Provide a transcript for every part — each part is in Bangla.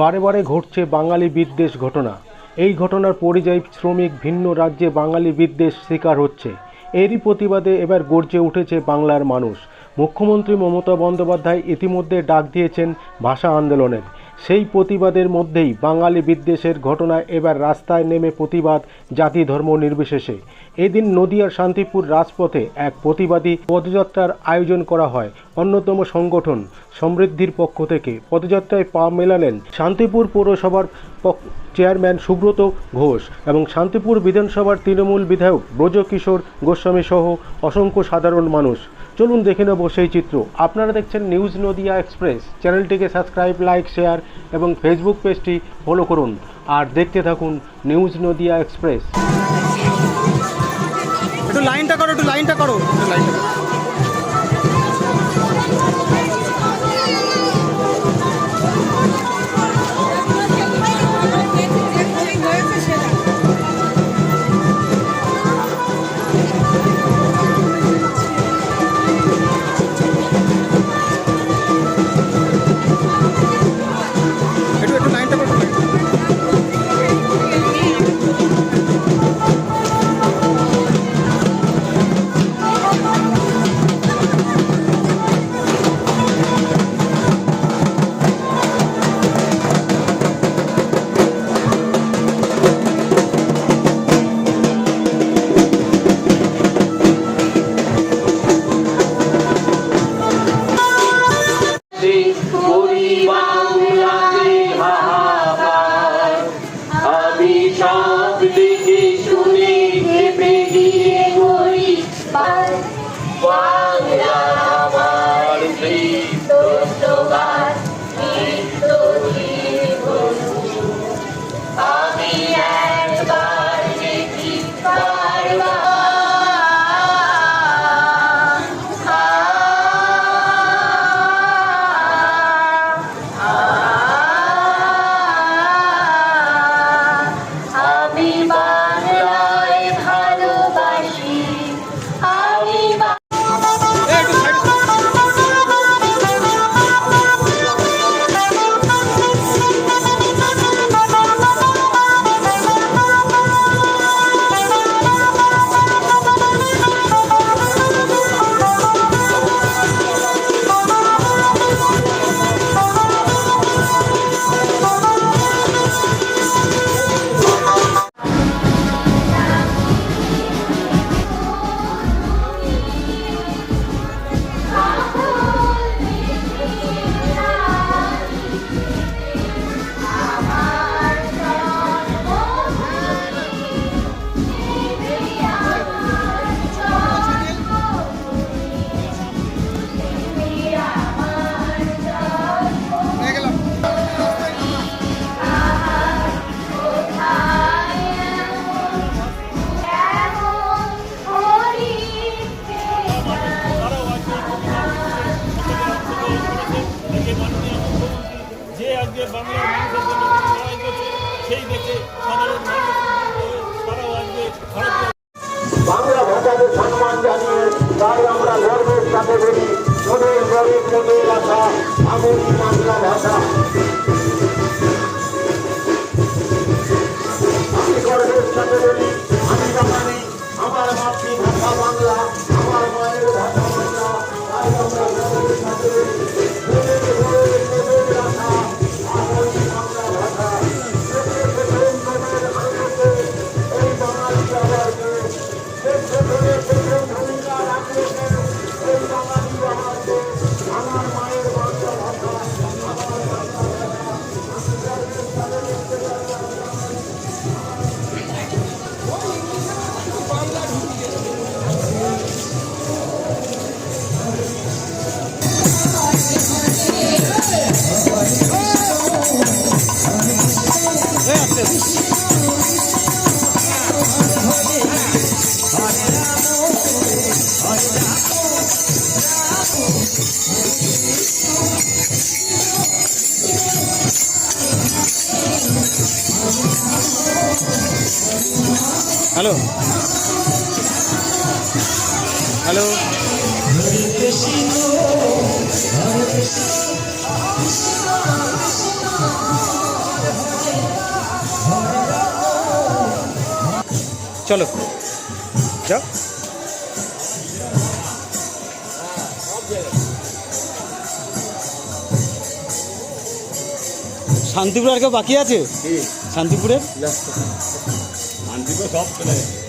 বারে বারে ঘটছে বাঙালি বিদ্বেষ ঘটনা। এই ঘটনার পরিযায়ী শ্রমিক ভিন্ন রাজ্যে বাঙালি বিদ্বেষ শিকার হচ্ছে। এরই প্রতিবাদে এবার গর্জে উঠেছে বাংলার মানুষ। মুখ্যমন্ত্রী মমতা বন্দ্যোপাধ্যায় ইতিমধ্যে ডাক দিয়েছেন ভাষা আন্দোলনের। সেই প্রতিবাদের মধ্যেই বাঙালি বিদ্বেষের ঘটনায় এবার রাস্তায় নেমে প্রতিবাদ জাতি ধর্ম নির্বিশেষে। এদিন নদিয়ার শান্তিপুর রাজপথে এক প্রতিবাদী পদযাত্রার আয়োজন করা হয়। অন্যতম সংগঠন সমৃদ্ধির পক্ষ থেকে পদযাত্রায় পা মেলালেন শান্তিপুর পৌরসভার চেয়ারম্যান সুব্রত ঘোষ এবং শান্তিপুর বিধানসভার তৃণমূল বিধায়ক ব্রজকিশোর গোস্বামী সহ অসংখ্য সাধারণ মানুষ। চলুন দেখে নেব সেই চিত্র। আপনারা দেখছেন নিউজ নদিয়া এক্সপ্রেস। চ্যানেলটিকে সাবস্ক্রাইব লাইক শেয়ার এবং ফেসবুক পেজটি ফলো করুন। আর দেখতে থাকুন নিউজ নদিয়া এক্সপ্রেস। একটু লাইনটা করো একটু লাইনটা করো। একটু লাইনটা করো। আমি সব বাংলা ভাষাকে সম্মান জানিয়ে তাই আমরা গর্বের সাথে বলি মোদের গরিব মোদের আশা বাংলা ভাষা। হ্যালো হ্যালো চলো। যাও। শান্তিপুরে আর কেউ বাকি আছে? শান্তিপুরের? golpe, peraí. Né?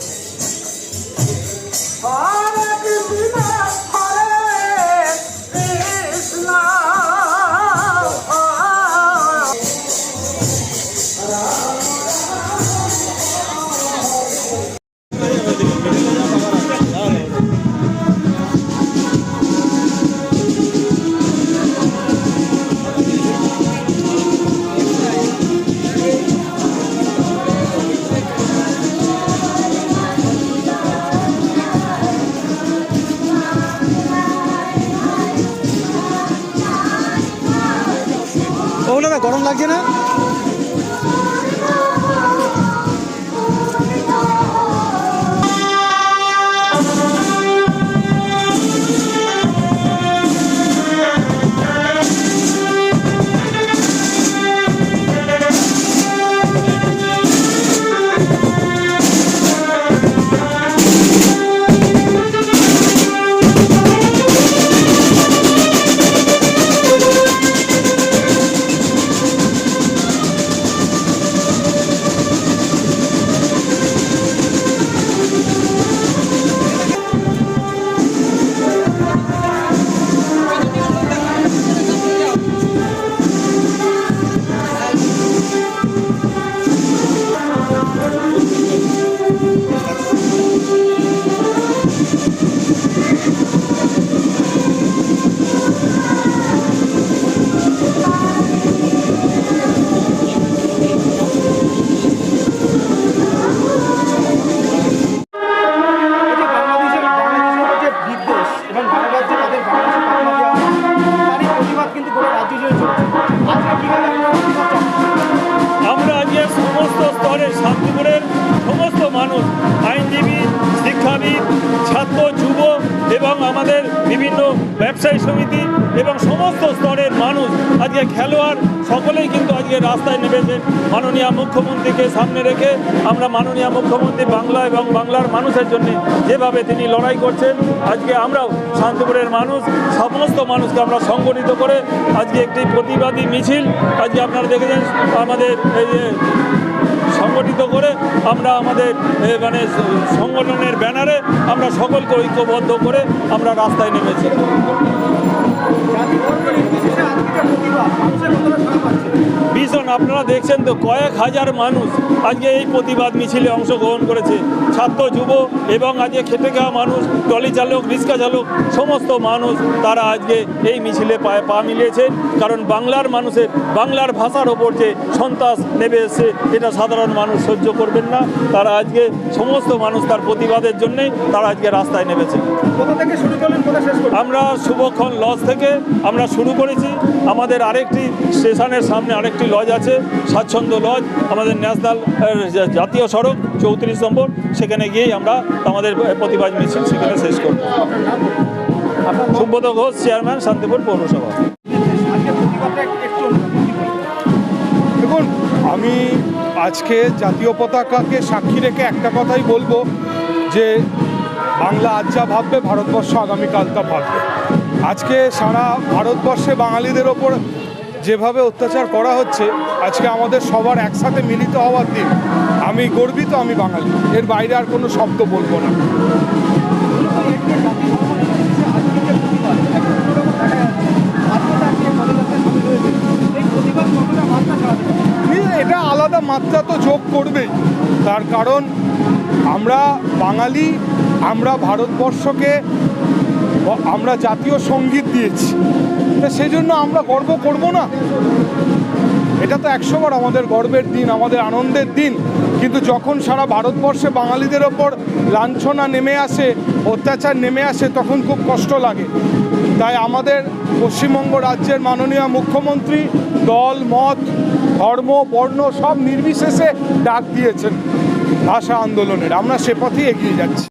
সমস্ত স্তরের মানুষ। আজকে খেলোয়াড় সকলেই কিন্তু আজকে রাস্তায় নেমেছে। মাননীয় মুখ্যমন্ত্রীকে সামনে রেখে আমরা মাননীয় মুখ্যমন্ত্রী বাংলা এবং বাংলার মানুষের জন্য যেভাবে তিনি লড়াই করছেন, আজকে আমরাও শান্তিপুরের মানুষ, সমস্ত মানুষকে আমরা সংগঠিত করে আজকে একটি প্রতিবাদী মিছিল আজকে আপনারা দেখেছেন, আমাদের এই যে সংগঠিত করে আমরা আমাদের মানে সংগঠনের ব্যানারে আমরা সকলকে ঐক্যবদ্ধ করে আমরা রাস্তায় নেমেছি। ভীষণ আপনারা দেখছেন তো কয়েক হাজার মানুষ আজকে এই প্রতিবাদ মিছিলে অংশগ্রহণ করেছে। ছাত্র যুব এবং আজকে খেটে খাওয়া মানুষ ট্রলি চালক রিক্সা চালক সমস্ত মানুষ তারা আজকে এই মিছিলে পায়ে পা মিলিয়েছে কারণ বাংলার মানুষের বাংলার ভাষার ওপর যে সন্ত্রাস নেমে এসছে এটা সাধারণ মানুষ সহ্য করবেন না। তারা আজকে সমস্ত মানুষ তার প্রতিবাদের জন্যেই তারা আজকে রাস্তায় নেমেছে। আমরা শুভক্ষণ লজ থেকে আমরা শুরু করেছি। আমাদের আরেকটি স্টেশনের সামনে আরেকটি লজ আছে স্বাচ্ছন্দ্য লজ। আমাদের ন্যাশনাল জাতীয় সড়ক চৌত্রিশ নম্বর। সেখানে গিয়েই আমরা আমাদের প্রতিবাদ মিছিল সেখানে শেষ করব সুব্রত ঘোষ, চেয়ারম্যান, শান্তিপুর পৌরসভা? দেখুন, আমি আজকে জাতীয় পতাকাকে সাক্ষী রেখে একটা কথাই বলব যে বাংলা আজ যা ভাববে, ভারতবর্ষ আগামীকাল তা ভাববে আজকে সারা ভারতবর্ষে বাঙালিদের ওপর যেভাবে অত্যাচার করা হচ্ছে, আজকে আমাদের সবার একসাথে মিলিত হওয়ার দিন আমি গর্বিত আমি বাঙালি। এর বাইরে আর কোনো শব্দ বলব না। এটা আলাদা মাত্রা তো যোগ করবেই। তার কারণ আমরা বাঙালি, আমরা ভারতবর্ষকে, আমরা জাতীয় সংগীত দিয়েছি। তা সেই জন্য আমরা গর্ব করব না। এটা তো একশোবার আমাদের গর্বের দিন, আমাদের আনন্দের দিন। কিন্তু যখন সারা ভারতবর্ষে বাঙালিদের ওপর লাঞ্ছনা নেমে আসে, অত্যাচার নেমে আসে, তখন খুব কষ্ট লাগে। তাই আমাদের পশ্চিমবঙ্গ রাজ্যের মাননীয় মুখ্যমন্ত্রী দল, মত, ধর্ম, বর্ণ সব নির্বিশেষে ডাক দিয়েছেন ভাষা আন্দোলনের। আমরা সে পথেই এগিয়ে যাচ্ছি।